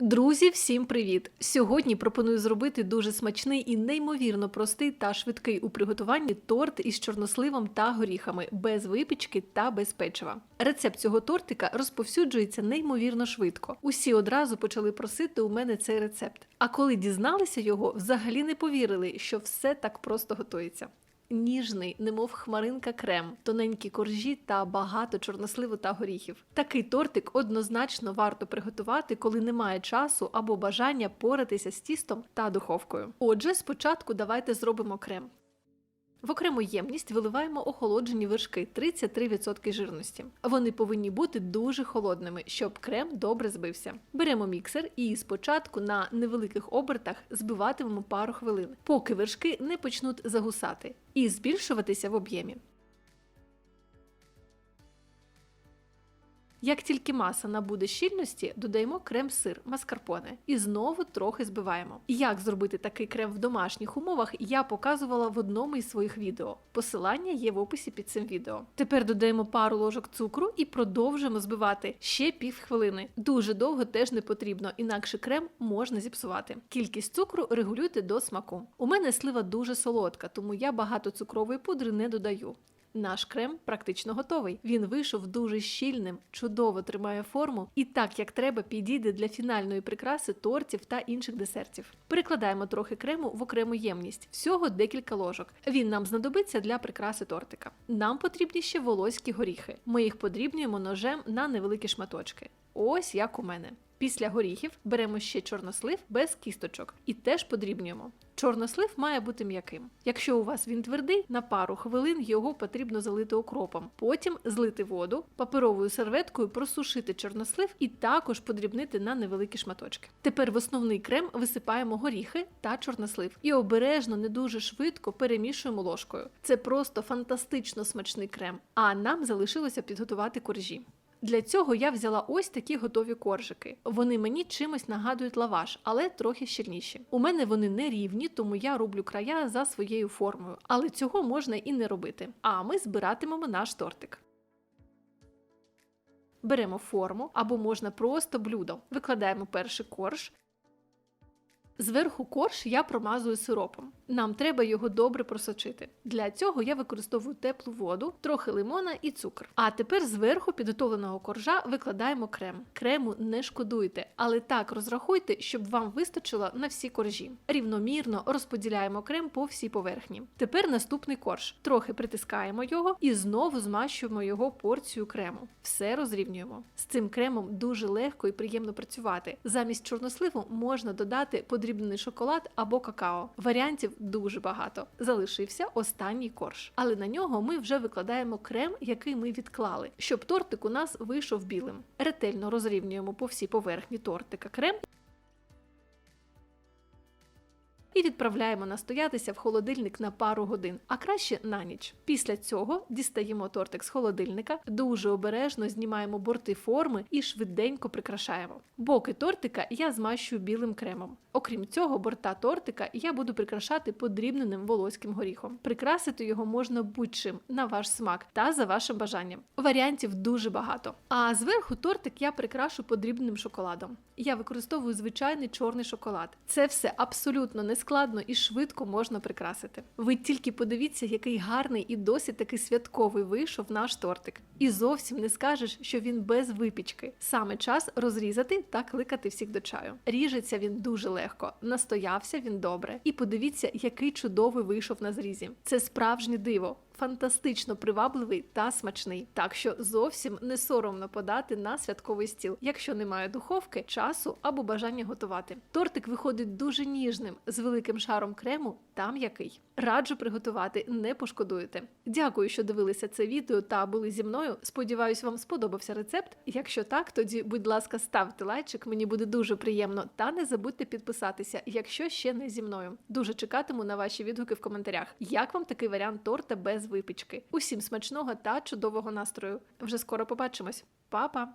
Друзі, всім привіт! Сьогодні пропоную зробити дуже смачний і неймовірно простий та швидкий у приготуванні торт із чорносливом та горіхами, без випічки та без печива. Рецепт цього тортика розповсюджується неймовірно швидко. Усі одразу почали просити у мене цей рецепт. А коли дізналися його, взагалі не повірили, що все так просто готується. Ніжний, немов хмаринка крем, тоненькі коржі та багато чорносливу та горіхів. Такий тортик однозначно варто приготувати, коли немає часу або бажання поратися з тістом та духовкою. Отже, спочатку давайте зробимо крем. В окрему ємність виливаємо охолоджені вершки 33% жирності. Вони повинні бути дуже холодними, щоб крем добре збився. Беремо міксер і спочатку на невеликих обертах збиватимемо пару хвилин, поки вершки не почнуть загусати і збільшуватися в об'ємі. Як тільки маса набуде щільності, додаємо крем-сир маскарпоне і знову трохи збиваємо. Як зробити такий крем в домашніх умовах, я показувала в одному із своїх відео. Посилання є в описі під цим відео. Тепер додаємо пару ложок цукру і продовжуємо збивати ще пів хвилини. Дуже довго теж не потрібно, інакше крем можна зіпсувати. Кількість цукру регулюйте до смаку. У мене слива дуже солодка, тому я багато цукрової пудри не додаю. Наш крем практично готовий. Він вийшов дуже щільним, чудово тримає форму і так як треба підійде для фінальної прикраси тортів та інших десертів. Перекладаємо трохи крему в окрему ємність, всього декілька ложок. Він нам знадобиться для прикраси тортика. Нам потрібні ще волоські горіхи. Ми їх подрібнюємо ножем на невеликі шматочки. Ось як у мене. Після горіхів беремо ще чорнослив без кісточок і теж подрібнюємо. Чорнослив має бути м'яким. Якщо у вас він твердий, на пару хвилин його потрібно залити окропом, потім злити воду, паперовою серветкою просушити чорнослив і також подрібнити на невеликі шматочки. Тепер в основний крем висипаємо горіхи та чорнослив і обережно, не дуже швидко перемішуємо ложкою. Це просто фантастично смачний крем. А нам залишилося підготувати коржі. Для цього я взяла ось такі готові коржики. Вони мені чимось нагадують лаваш, але трохи щільніші. У мене вони не рівні, тому я роблю края за своєю формою, але цього можна і не робити. А ми збиратимемо наш тортик. Беремо форму або можна просто блюдо. Викладаємо перший корж. Зверху корж я промазую сиропом. Нам треба його добре просочити. Для цього я використовую теплу воду, трохи лимона і цукор. А тепер зверху підготовленого коржа викладаємо крем. Крему не шкодуйте, але так розрахуйте, щоб вам вистачило на всі коржі. Рівномірно розподіляємо крем по всій поверхні. Тепер наступний корж. Трохи притискаємо його і знову змащуємо його порцію крему. Все розрівнюємо. З цим кремом дуже легко і приємно працювати. Замість чорносливу можна додати подрібнений шоколад або какао. Варіантів дуже багато. Залишився останній корж, але на нього ми вже викладаємо крем, який ми відклали, щоб тортик у нас вийшов білим. Ретельно розрівнюємо по всій поверхні тортика крем. І відправляємо настоятися в холодильник на пару годин, а краще на ніч. Після цього дістаємо тортик з холодильника, дуже обережно знімаємо борти форми і швиденько прикрашаємо. Боки тортика я змащую білим кремом. Окрім цього, борта тортика я буду прикрашати подрібненим волоським горіхом. Прикрасити його можна будь-чим на ваш смак та за вашим бажанням. Варіантів дуже багато. А зверху тортик я прикрашу подрібненим шоколадом. Я використовую звичайний чорний шоколад. Це все абсолютно нескладно і швидко можна прикрасити. Ви тільки подивіться, який гарний і досі таки святковий вийшов наш тортик. І зовсім не скажеш, що він без випічки. Саме час розрізати та кликати всіх до чаю. Ріжеться він дуже легко, настоявся він добре. І подивіться, який чудовий вийшов на зрізі. Це справжнє диво. Фантастично привабливий та смачний, так що зовсім не соромно подати на святковий стіл, якщо немає духовки, часу або бажання готувати. Тортик виходить дуже ніжним, з великим шаром крему та м'який. Раджу приготувати, не пошкодуєте. Дякую, що дивилися це відео та були зі мною. Сподіваюсь, вам сподобався рецепт. Якщо так, тоді, будь ласка, ставте лайчик, мені буде дуже приємно. Та не забудьте підписатися, якщо ще не зі мною. Дуже чекатиму на ваші відгуки в коментарях. Як вам такий варіант торта без випічки? Усім смачного та чудового настрою. Вже скоро побачимось. Па-па!